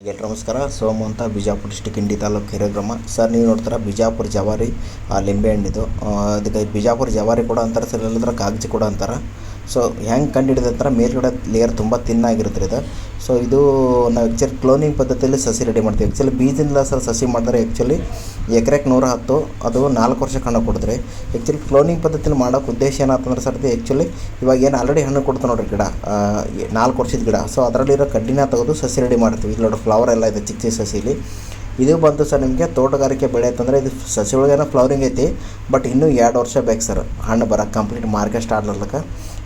ಎಲ್ಲರೂ ನಮಸ್ಕಾರ. ಸೋಮು ಅಂತ ಬಿಜಾಪುರ ಡಿಸ್ಟಿಕ್ ಇಂಡಿ ತಾಲೂಕು ಹಿರೇಗ್ರಾಮ ಸರ್ ನೀವು ನೋಡ್ತಾರ ಬಿಜಾಪುರ ಜವಾರಿ ಆ, ಲಿಂಬೆ ಹಣ್ಣಿದು. ಆ, ಅದಕ್ಕೆ ಬಿಜಾಪುರ ಜವಾರಿ ಕೂಡ ಅಂತಾರೆ ಸರ್ ಇಲ್ಲಂದ್ರೆ ಕಾಗಜಿ ಕೂಡ ಅಂತಾರೆ. ಸೊ ಹೆಂಗೆ ಕಂಡು ಹಿಡಿದಂತಾರೆ ಮೇಲ್ಗಡೆ ಲೇಯರ್ ತುಂಬ ತಿನ್ನಾಗಿರುತ್ತೆ ಇದು. ಸೊ ಇದು ನಾವು ಆ್ಯಕ್ಚುಲಿ ಕ್ಲೋನಿಂಗ್ ಪದ್ಧತಿಯಲ್ಲಿ ಸಸಿ ರೆಡಿ ಮಾಡ್ತೀವಿ. ಆ್ಯಕ್ಚುಲಿ ಬೀಜದಿಂದ ಸರ್ ಸಸಿ ಮಾಡಿದ್ರೆ ಆ್ಯಕ್ಚುಲಿ ಎಕರೆಗೆ ನೂರ ಹತ್ತು, ಅದು ನಾಲ್ಕು ವರ್ಷಕ್ಕೆ ಹಣ್ಣು ಕೊಡಿದ್ರೆ ಆ್ಯಕ್ಚುಲಿ ಕ್ಲೋನಿಂಗ್ ಪದ್ಧತಿಲಿ ಮಾಡೋಕೆ ಉದ್ದೇಶ ಏನಾಗ್ತಂದ್ರೆ ಸರ್ ಆ್ಯಕ್ಚುಲಿ ಇವಾಗ ಏನು ಆಲ್ರೆಡಿ ಹಣ್ಣು ಕೊಡ್ತಾ ನೋಡ್ರಿ ಗಿಡ ನಾಲ್ಕು ವರ್ಷದ ಗಿಡ. ಸೊ ಅದರಲ್ಲಿರೋ ಕಡ್ಡಿನ ತೆಗೆದು ಸಸಿ ರೆಡಿ ಮಾಡ್ತೀವಿ. ಇಲ್ಲಿ ನೋಡೋ ಫ್ಲವರ್ ಎಲ್ಲ ಇದೆ, ಚಿಕ್ಕ ಚಿಕ್ಕ ಸಸಿಲಿ. ಇದು ಬಂತು ಸರ್ ನಿಮಗೆ ತೋಟಗಾರಿಕೆ ಬೆಳೆ ಅಂತಂದರೆ ಇದು ಸಸಿ ಒಳಗೇನೋ ಫ್ಲವರಿಂಗ್ ಐತಿ ಬಟ್ ಇನ್ನೂ ಎರಡು ವರ್ಷ ಬೇಕು ಸರ್. ಹಣ್ಣು ಬರೋಕ್ಕೆ ಕಂಪ್ಲೀಟ್ ಮಾರ್ಕೆಟ್ ಸ್ಟಾರ್ಟ್ ಆಗ್ಲಕ್ಕೆ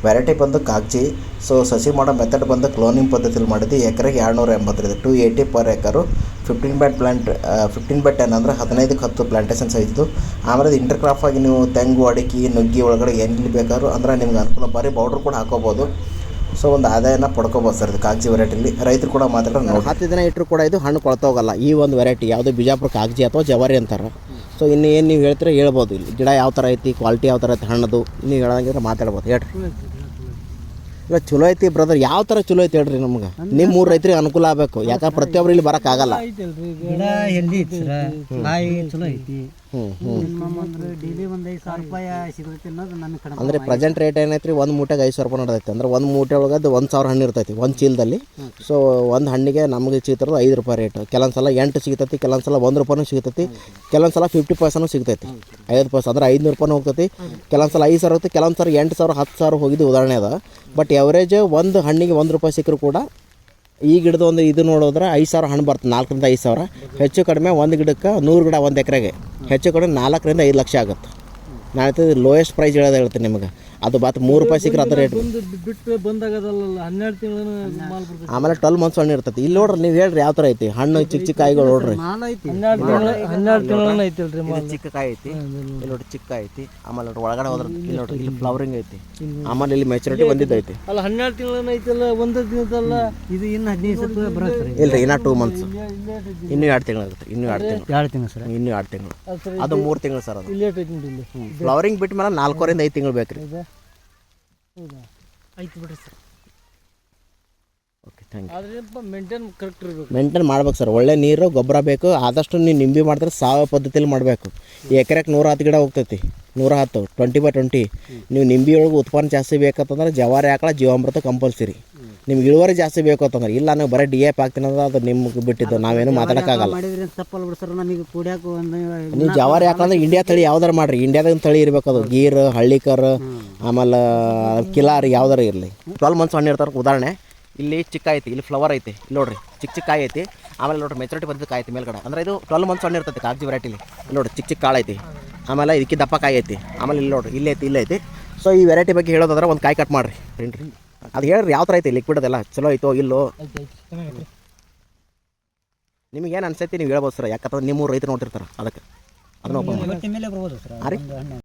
ವೆರೈಟಿ ಬಂದು ಕಾಗಜಿ ಸೊ ಸಸಿ ಮಾಡೋ ಮೆಥಡ್ ಬಂದು ಕ್ಲೋನಿಂಗ್ ಪದ್ಧತಿಲಿ ಮಾಡಿದ್ದು ಎಕರೆಗೆ ಎರಡುನೂರ ಎಂಬತ್ತೈದು two eighty per acre. Fifteen by plant fifteen by ten ಅಂದರೆ ಹದಿನೈದಕ್ಕೆ ಹತ್ತು ಪ್ಲಾಂಟೇಷನ್ ಸೈಜ್ದು ಆಮೇಲೆ ಅದು ಇಂಟರ್ ಆಗಿ ನೀವು ತೆಂಗು, ಅಡಿಕೆ, ನುಗ್ಗಿ ಒಳಗಡೆ ಎಲ್ಲಿ ಬೇಕಾದ್ರೂ ಅಂದ್ರೆ ನಿಮ್ಗೆ ಅನುಕೂಲ ಬಾರಿ ಬೌಡ್ರ್ ಕೂಡ ಹಾಕೋಬೋದು. ಸೊ ಒಂದು ಆದಾಯನ ಪಡ್ಕೋಬೋದು ಸರ್ ಇದು ಕಾಗಜಿ ವೆರೈಟಿಲಿ ರೈತರು ಕೂಡ ಮಾತಾಡೋದು ನೋಡಿ. ಹತ್ತು ದಿನ ಇಟ್ಟರು ಕೂಡ ಇದು ಹಣ್ಣು ಕೊಳ್ತೋಗಲ್ಲ ಈ ಒಂದು ವೆರೈಟಿ ಯಾವುದು ಬಿಜಾಪುರ ಕಾಗಜಿ ಅಥವಾ ಜವಾರಿ ಅಂತಾರೆ. ಸೊ ಇನ್ನು ಏನು ನೀವು ಹೇಳ್ತೀರ ಹೇಳ್ಬೋದು ಇಲ್ಲಿ. ಗಿಡ ಯಾವ ಥರ ಐತಿ ಕ್ವಾಲಿಟಿ ಯಾವ ಥರ ಐತಿ ಹಣ್ಣದು ನೀವು ಹೇಳೋದಂಗಿದ್ರೆ ಮಾತಾಡ್ಬೋದು. ಹೇಳ್ರಿ. ಇಲ್ಲ ಚಲೋ ಐತಿ ಬ್ರದರ್ ಯಾವ ಥರ ಚಲೋ ಐತಿ ಹೇಳ್ರಿ ನಮ್ಗೆ? ನಿಮ್ಮ ಮೂರು ರೈತರಿಗೆ ಅನುಕೂಲ ಆಗಬೇಕು. ಯಾಕಂದ್ರೆ ಪ್ರತಿಯೊಬ್ಬರು ಇಲ್ಲಿ ಬರೋಕ್ಕಾಗಲ್ಲ. ಅಂದ್ರೆ ಡೈಲಿ ಒಂದ್ ಐದು ಸಾವಿರ ರೂಪಾಯಿ ಸಿಗುತ್ತೆ ಅನ್ನೋದು ನನ್ನ ಕಡೆ ಅಂದರೆ ಪ್ರೆಸೆಂಟ್ ರೇಟ್ ಏನೈತ್ರಿ? ಒಂದ್ ಒಂದು ಮೂಟೆಗೆ ಐದು ಸಾವಿರ ರೂಪಾಯಿ ನಡೆದೈತೆ ಅಂದ್ರೆ ಒಂದು ಮೂಟೆ ಒಳಗೆ ಅದು ಒಂದು ಸಾವಿರ ಹಣ್ಣು ಇರ್ತೈತಿ ಒಂದು ಚೀಲದಲ್ಲಿ. ಸೊ ಒಂದು ಹಣ್ಣಿಗೆ ನಮಗೆ ಸಿಗ್ತಿರೋದು ಐದು ರೂಪಾಯಿ ರೇಟ್ ಕೆಲವೊಂದು ಸಲ ಎಂಟು ಸಿಗ್ತೈತಿ ಕೆಲವೊಂದು ಸಲ ಒಂದು ರೂಪಾಯಿನೂ ಸಿಗ್ತೈತಿ ಕೆಲವೊಂದು ಸಲ ಫಿಫ್ಟಿ ಪರ್ಸೆಂಟ್ ಸಿಗ್ತೈತಿ. ಐದು ಪರ್ಸೆಂಟ್ ಅಂದ್ರೆ ಐದುನೂರು ರೂಪಾಯಿ ಹೋಗ್ತೈತಿ. ಕೆಲವೊಂದು ಸಲ ಐದು ಸಾವಿರ ಹೋಗ್ತೈತಿ ಕೆಲವೊಂದು ಸಲ ಎಂಟು ಸಾವಿರ ಹತ್ತು ಸಾವಿರ ಹೋಗಿದ್ದು ಉದಾಹರಣೆ ಅದ. ಬಟ್ ಎವರೇಜ್ ಒಂದು ಹಣ್ಣಿಗೆ ಒಂದು ರೂಪಾಯಿ ಸಿಕ್ಕರೂ ಕೂಡ ಈ ಗಿಡದ ಒಂದು ಇದು ನೋಡಿದ್ರೆ ಐದು ಸಾವಿರ ಹಣ್ಣು ಬರ್ತದೆ ನಾಲ್ಕರಿಂದ ಐದು ಸಾವಿರ. ಹೆಚ್ಚು ಕಡಿಮೆ ಒಂದು ಗಿಡಕ್ಕೆ ನೂರು ಗಿಡ ಒಂದು ಎಕರೆಗೆ. ಹೆಚ್ಚು ಕಡಿಮೆ ನಾಲ್ಕರಿಂದ ಐದು ಲಕ್ಷ ಆಗುತ್ತೆ. ನಾನು ಲೋಯೆಸ್ಟ್ ಪ್ರೈಸ್ ಹೇಳೋದು ಹೇಳ್ತೀನಿ ನಿಮಗೆ. ಅದು ಬಾತ್ ಮೂರು ರೂಪಾಯಿ ಸಿಕ್ಕರೆ ಅದು ರೇಟ್ ಬಿಟ್ಟು ಬಂದಾಗದಲ್ಲ ಹನ್ನೆರಡು ತಿಂಗಳು ಆಮೇಲೆ ಟ್ವೆಲ್ ಮಂತ್ಸ್ ಹಣ್ಣು ಇರ್ತೈತಿ. ಇಲ್ಲಿ ನೋಡ್ರಿ ನೀವು ಹೇಳ್ರಿ ಯಾವ ಥರ ಐತಿ. ಹಣ್ಣು ಚಿಕ್ಕ ಚಿಕ್ಕ ಕಾಯಿಗಳು ನೋಡ್ರಿ. ಐತಿ ಹನ್ನೆರಡು ತಿಂಗಳು ಐತಿಲ್ರಿ ಚಿಕ್ಕ ಕಾಯಿ ಐತಿ ಇಲ್ಲಿ ನೋಡಿ ಚಿಕ್ಕ ಐತಿ. ಆಮೇಲೆ ಒಳಗಡೆ ಹೋದ್ರೆ ಇಲ್ಲಿ ನೋಡ್ರಿ ಇಲ್ಲಿ ಫ್ಲವರಿಂಗ್ ಐತಿ. ಆಮೇಲೆ ಇಲ್ಲಿ ಮೆಚುರಿಟಿ ಬಂದಿದ್ದೈತಿ ಅಲ್ಲ ಹನ್ನೆರಡು ತಿಂಗಳು ಐತಲ್ಲ ಒಂದು ದಿನದಲ್ಲ ಇದು ಇನ್ನು ಹದಿನೈದು ಸಾವಿರ ಬರುತ್ತೆ ಇಲ್ರಿ ಇನ್ನೂ ಟೂ ಮಂತ್ಸ್ ಇನ್ನೂ ಎರಡು ತಿಂಗಳು ಆಗುತ್ತೆ ಇನ್ನೂ ಎರಡು ತಿಂಗಳು ಎರಡು ತಿಂಗಳು ಸರ್. ಇನ್ನೂ ಎರಡು ತಿಂಗಳು. ಅದು ಮೂರು ತಿಂಗಳು ಸರ್ ಅದು. ಇಲ್ಲಿ ಫ್ಲವರಿಂಗ್ ಬಿಟ್ಟ ಮೇಲೆ ನಾಲ್ಕೂವರೆಯಿಂದ ಐದು ತಿಂಗಳು ಬೇಕು ರೀ ಐತಿ ಬಿಡ್ರಿ ಸರ್. ಮೇಂಟೈನ್ ಕರೆಕ್ಟ್ ಇರಬೇಕು. ಮೇಂಟೈನ್ ಮಾಡ್ಬೇಕು ಸರ್. ಒಳ್ಳೆ ನೀರು ಗೊಬ್ಬರ ಬೇಕು. ಆದಷ್ಟು ನೀವು ನಿಂಬೆ ಮಾಡಿದ್ರೆ ಸಾವಯವ ಪದ್ಧತಿಯಲ್ಲಿ ಮಾಡಬೇಕು. ಎಕರೆಕ್ ನೂರ ಹತ್ತು ಗಿಡ ಹೋಗ್ತೈತಿ. ನೂರ ಹತ್ತು ಟ್ವೆಂಟಿ ಬೈ ಟ್ವೆಂಟಿ ನೀವು ನಿಂಬೆ ಒಳಗೆ ಉತ್ಪನ್ನ ಜಾಸ್ತಿ ಬೇಕಂತಂದ್ರೆ ಜವಾರಿ ಆಕಳ ಜೀವಾಮೃತ ಕಂಪಲ್ಸರಿ ನಿಮ್ಗೆ ಇಳುವರಿ ಜಾಸ್ತಿ ಬೇಕು ಅಂತಂದ್ರೆ ಇಲ್ಲ ನೀವು ಬರೀ ಡಿ ಎಪ್ ಹಾಕ್ತೀನಿ ಅಂದ್ರೆ ಅದು ನಿಮ್ಗೆ ಬಿಟ್ಟಿದ್ದು ನಾವೇನು ಮಾತಾಡೋಕ್ಕಾಗಲ್ಲ. ನೀವು ಜವಾರಿ ಹಾಕಂದ್ರೆ ಇಂಡಿಯಾ ತಳಿ ಯಾವ್ದಾರ ಮಾಡ್ರಿ. ಇಂಡಿಯಾದಾಗ ತಳಿ ಇರ್ಬೇಕು ಅದು. ಗೀರ್ ಹಳ್ಳಿಕರ್ ಆಮೇಲೆ ಕಿಲಾರ್ ಯಾವ್ದಾರ ಇರಲಿ. ಟ್ವೆಲ್ ಮಂತ್ಸ್ ಹಣ್ಣು ಇರ್ತಾರೆ ಉದಾಹರಣೆ. ಇಲ್ಲಿ ಚಿಕ್ಕ ಐತಿ ಇಲ್ಲಿ ಫ್ಲವರ್ ಐತಿ ಇಲ್ಲಿ ನೋಡ್ರಿ ಚಿಕ್ಕ ಚಿಕ್ಕ ಕಾಯಿ ಐತಿ. ಆಮೇಲೆ ನೋಡ್ರಿ ಮೆಚುರಿಟಿ ಬಂದಿದ್ದು ಕಾಯಿ ಐತಿ ಮೇಲ್ಗಡೆ. ಅಂದ್ರೆ ಇದು ಟ್ವೆಲ್ ಮಂತ್ಸ್ ಹಣ್ಣು ಇರ್ತೈತಿ ಕಾಗಜಿ ವೆರೈಟಿಲಿ ನೋಡಿ ನೋಡ್ರಿ ಚಿಕ್ಕ ಚಿಕ್ಕ ಕಾಳು ಐತಿ. ಆಮೇಲೆ ಇದಕ್ಕೆ ದಪ್ಪ ಕಾಯಿ ಐತಿ. ಆಮೇಲೆ ಇಲ್ಲಿ ನೋಡ್ರಿ ಇಲ್ಲಿ ಐತಿ ಇಲ್ಲಿ ಐತಿ. ಸೊ ಈ ವೆರೈಟಿ ಬಗ್ಗೆ ಹೇಳೋದಾದ್ರೆ ಒಂದು ಕಾಯಿ ಕಟ್ ಮಾಡ್ರಿ. ರೀ. ಅದು ಹೇಳ್ರಿ ಯಾವ ಥರ ಐತಿ ಲಿಕ್ವಿಡ್ ಅದೆಲ್ಲ ಚಲೋ ಐತೋ ಇಲ್ಲೋ? ನಿಮಗೆ ಏನು ಅನ್ಸೈತಿ ನೀವು ಹೇಳ್ಬೋದು ಸರ್. ಯಾಕಂದ್ರೆ ನಿಮ್ಮ ರೈತರು ನೋಡ್ತಿರ್ತಾರೆ ಅದಕ್ಕೆ. ಅದನ್ನ